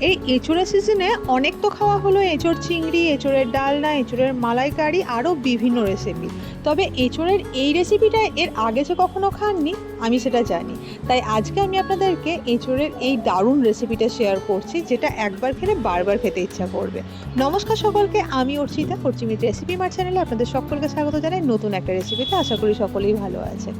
এই এঁচোড়ের সিজনে অনেক তো খাওয়া হলো, এঁচোড় চিংড়ি, এঁচোড়ের ডালনা, এঁচোড়ের মালাইকারি আরও বিভিন্ন রেসিপি তবে এঁচোড়ের এই রেসিপিটা এর আগে যে কখনো খাননি, আমি সেটা জানি। তাই আজকে আমি আপনাদেরকে এঁচোড়ের এই দারুণ রেসিপিটা শেয়ার করছি, যেটা একবার খেলে বারবার খেতে ইচ্ছা করবে। নমস্কার সকলকে, আমি অর্চিতা অর্চিমিত রেসিপি মার চ্যানেলে আপনাদের সকলকে স্বাগত জানাই নতুন একটা রেসিপিতে আশা করি সকলেই ভালো আছে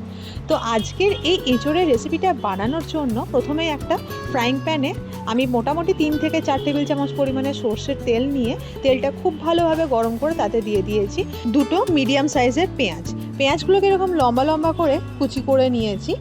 তো আজকের এই এঁচোড়ের রেসিপিটা বানানোর জন্য প্রথমে একটা ফ্রাইং প্যানে আমি মোটামুটি তিন থেকে চার টেবিল চামচ পরিমাণে সর্ষের তেল নিয়ে তেলটা খুব ভালোভাবে গরম করে তাতে দিয়ে দিয়েছি। দুটো মিডিয়াম সাইজের পেঁয়াজ। পেঁয়াজগুলোকে এরকম লম্বা লম্বা করে কুচি করে নিয়েছি।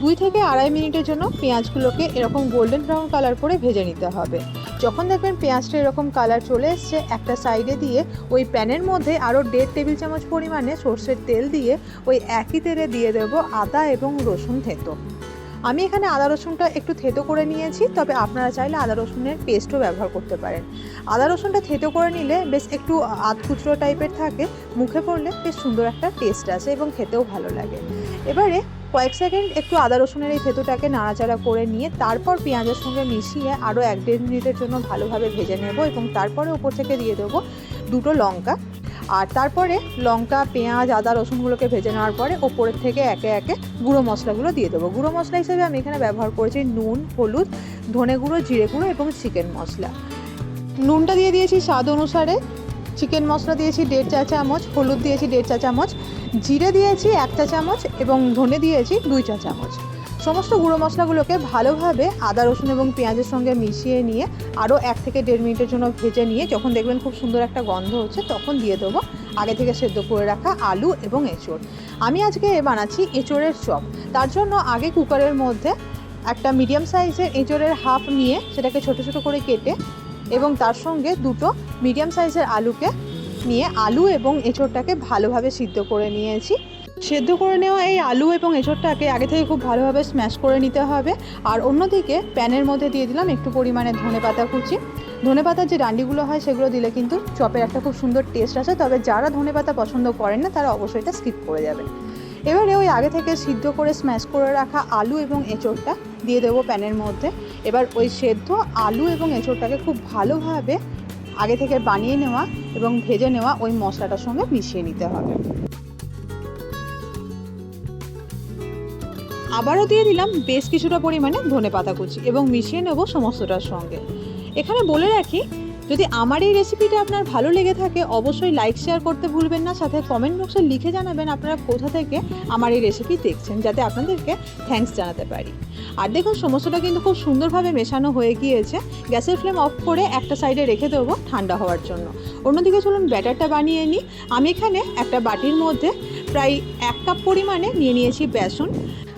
দুই থেকে আড়াই মিনিটের জন্য পেঁয়াজগুলোকে এরকম গোল্ডেন ব্রাউন কালার করে ভেজে নিতে হবে। যখন দেখবেন পেঁয়াজটা এরকম কালার চলে এসছে, একটা সাইডে দিয়ে ওই প্যানের মধ্যে আরও দেড় টেবিল চামচ পরিমাণে সর্ষের তেল দিয়ে ওই একই তেলে দিয়ে দেবো আদা এবং রসুন থেঁতো। আমি এখানে আদা রসুনটা একটু থেতো করে নিয়েছি, তবে আপনারা চাইলে আদা রসুনের পেস্টও ব্যবহার করতে পারেন। আদা রসুনটা থেতো করে নিলে বেশ একটু আধকুচরো টাইপের থাকে, মুখে পড়লে বেশ সুন্দর একটা টেস্ট আছে এবং খেতেও ভালো লাগে। এবারে কয়েক সেকেন্ড একটু আদা রসুনের এই থেতোটাকে নাড়াচাড়া করে নিয়ে, তারপর পেঁয়াজের সঙ্গে মিশিয়ে আরও এক দেড় মিনিটের জন্য ভালোভাবে ভেজে নেব এবং তারপরে ওপর থেকে দিয়ে দেবো দুটো লঙ্কা আর তারপরে লঙ্কা, পেঁয়াজ, আদা, রসুনগুলোকে ভেজে নেওয়ার পরে ওপরের থেকে একে একে গুঁড়ো মশলাগুলো দিয়ে দেবো। গুঁড়ো মশলা হিসেবে আমি এখানে ব্যবহার করেছি নুন, হলুদ, ধনে গুঁড়ো, জিরে গুঁড়ো এবং চিকেন মশলা। নুনটা দিয়ে দিয়েছি স্বাদ অনুসারে। চিকেন মশলা দিয়েছি দেড় চা চামচ, হলুদ দিয়েছি দেড় চা চামচ, জিরে দিয়েছি এক চা চামচ এবং ধনে দিয়েছি দুই চা চামচ। সমস্ত গুঁড়ো মশলাগুলোকে ভালোভাবে আদা, রসুন এবং পেঁয়াজের সঙ্গে মিশিয়ে নিয়ে আরও এক থেকে দেড় মিনিটের জন্য ভেজে নিয়ে যখন দেখবেন খুব সুন্দর একটা গন্ধ হচ্ছে, তখন দিয়ে দেবো আগে থেকে সেদ্ধ করে রাখা আলু এবং এঁচড়। আমি আজকে বানাচ্ছি এঁচড়ের চপ। তার জন্য আগে কুকারের মধ্যে একটা মিডিয়াম সাইজের এঁচড়ের হাফ নিয়ে সেটাকে ছোট ছোট করে কেটে এবং তার সঙ্গে দুটো মিডিয়াম সাইজের আলুকে নিয়ে আলু এবং এঁচড়টাকে ভালোভাবে সিদ্ধ করে নিয়েছি। সেদ্ধ করে নেওয়া এই আলু এবং এঁচড়টাকে আগে থেকে খুব ভালোভাবে স্ম্যাশ করে নিতে হবে। আর অন্যদিকে প্যানের মধ্যে দিয়ে দিলাম একটু পরিমাণে ধনে পাতা কুচি। ধনে পাতার যে ডান্ডিগুলো হয় সেগুলো দিলে কিন্তু চপের একটা খুব সুন্দর টেস্ট আছে তবে যারা ধনে পাতা পছন্দ করেন না, তারা অবশ্যই এটা স্কিপ করে যাবেন। এবারে ওই আগে থেকে সিদ্ধ করে স্ম্যাশ করে রাখা আলু এবং এঁচড়টা দিয়ে দেবো প্যানের মধ্যে। এবার ওই সেদ্ধ আলু এবং এঁচড়টাকে খুব ভালোভাবে আগে থেকে বানিয়ে নেওয়া এবং ভেজে নেওয়া ওই মশলাটার সঙ্গে মিশিয়ে নিতে হবে। আবারও দিয়ে দিলাম বেশ কিছুটা পরিমাণে ধনে পাতা কুচি এবং মিশিয়ে নেব সমস্তটার সঙ্গে। এখানে বলে রাখি, যদি আমার এই রেসিপিটা আপনার ভালো লেগে থাকে, অবশ্যই লাইক শেয়ার করতে ভুলবেন না। সাথে কমেন্ট বক্সে লিখে জানাবেন আপনারা কোথা থেকে আমার এই রেসিপি দেখছেন, যাতে আপনাদেরকে থ্যাঙ্কস জানাতে পারি। আর দেখুন, সমস্তটা কিন্তু খুব সুন্দরভাবে মেশানো হয়ে গিয়েছে। গ্যাসের ফ্লেম অফ করে একটা সাইডে রেখে দেবো ঠান্ডা হওয়ার জন্য। অন্যদিকে চলুন ব্যাটারটা বানিয়ে নিই। আমি এখানে একটা বাটির মধ্যে প্রায় এক কাপ পরিমাণে নিয়ে নিয়েছি বেসন।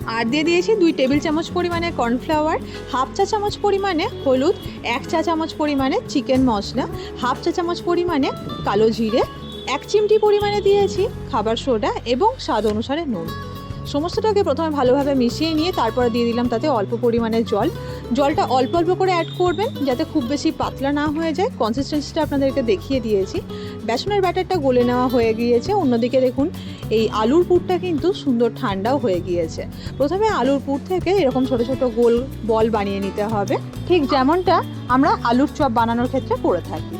আর দিয়ে দিয়েছি দুই টেবিল চামচ পরিমাণে কর্নফ্লাওয়ার, হাফ চা চামচ পরিমাণে হলুদ, এক চা চামচ পরিমাণে চিকেন মশলা, হাফ চা চামচ পরিমাণে কালো জিরে, এক চিমটি পরিমাণে দিয়েছি খাবার সোডা এবং স্বাদ অনুসারে নুন। সমস্তটাকে প্রথমে ভালোভাবে মিশিয়ে নিয়ে তারপরে দিয়ে দিলাম তাতে অল্প পরিমাণে জল। জলটা অল্প অল্প করে অ্যাড করবেন যাতে খুব বেশি পাতলা না হয়ে যায়। কনসিস্টেন্সিটা আপনাদেরকে দেখিয়ে দিয়েছি। বেসনের ব্যাটারটা গলে নেওয়া হয়ে গিয়েছে। অন্যদিকে দেখুন, এই আলুর পুরটা কিন্তু সুন্দর ঠান্ডাও হয়ে গিয়েছে। প্রথমে আলুর পুর থেকে এরকম ছোট ছোট গোল বল বানিয়ে নিতে হবে। ঠিক যেমনটা আমরা আলুর চপ বানানোর ক্ষেত্রে করে থাকি।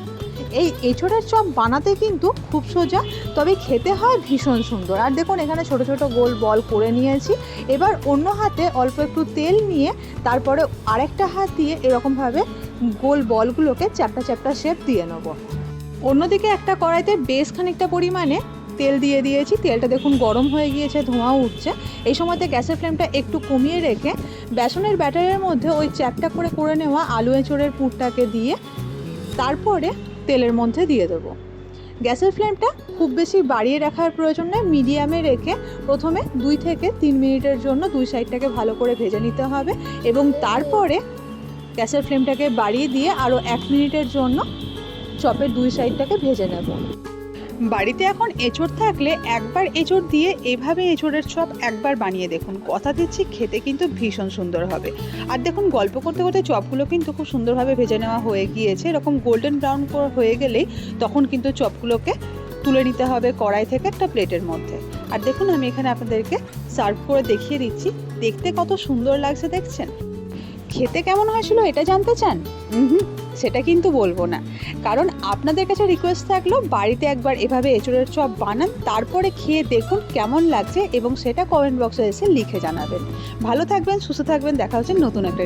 এই এঁচড়ের চপ বানাতে কিন্তু খুব সোজা, তবে খেতে হয় ভীষণ সুন্দর। আর দেখুন, এখানে ছোট ছোট গোল বল করে নিয়েছি। এবার অন্য হাতে অল্প একটু তেল নিয়ে তারপরে আরেকটা হাত দিয়ে এরকমভাবে গোল বলগুলোকে চ্যাপটা চ্যাপটা শেপ দিয়ে নেব। অন্যদিকে একটা কড়াইতে বেশ খানিকটা পরিমাণে তেল দিয়ে দিয়েছি। তেলটা দেখুন গরম হয়ে গিয়েছে ধোঁয়া উঠছে। এই সময়তে গ্যাসের ফ্লেমটা একটু কমিয়ে রেখে বেসনের ব্যাটারের মধ্যে ওই চ্যাপটা করে করে নেওয়া আলু এঁচড়ের পুরটাকে দিয়ে তারপরে তেলের মধ্যে দিয়ে দেবো। গ্যাসের ফ্লেমটা খুব বেশি বাড়িয়ে রাখার প্রয়োজন নেই, মিডিয়ামে রেখে প্রথমে দুই থেকে তিন মিনিটের জন্য দুই সাইডটাকে ভালো করে ভেজে নিতে হবে এবং তারপরে গ্যাসের ফ্লেমটাকে বাড়িয়ে দিয়ে আরও এক মিনিটের জন্য চপের দুই সাইডটাকে ভেজে নেব। বাড়িতে এখন এঁচড় থাকলে একবার এঁচড় দিয়ে এভাবে এঁচড়ের চপ একবার বানিয়ে দেখুন। কথা দিচ্ছি খেতে কিন্তু ভীষণ সুন্দর হবে। আর দেখুন গল্প করতে করতে চপগুলো কিন্তু খুব সুন্দরভাবে ভেজে নেওয়া হয়ে গিয়েছে। এরকম গোল্ডেন ব্রাউন হয়ে গেলেই তখন কিন্তু চপগুলোকে তুলে নিতে হবে কড়াই থেকে একটা প্লেটের মধ্যে। আর দেখুন আমি এখানে আপনাদেরকে সার্ভ করে দেখিয়ে দিচ্ছি। দেখতে কত সুন্দর লাগছে দেখছেন? খেতে কেমন হয়েছিল এটা জানতে চান? হুম। সেটা কিন্তু বলব না। কারণ আপনাদের কাছে রিকোয়েস্ট থাকল, বাড়িতে একবার এভাবে এঁচড়ের চপ বানান, তারপরে খেয়ে দেখুন কেমন লাগছে এবং সেটা কমেন্ট বক্সে এসে লিখে জানাবেন। ভালো থাকবেন, সুস্থ থাকবেন, দেখা হচ্ছে নতুন একটা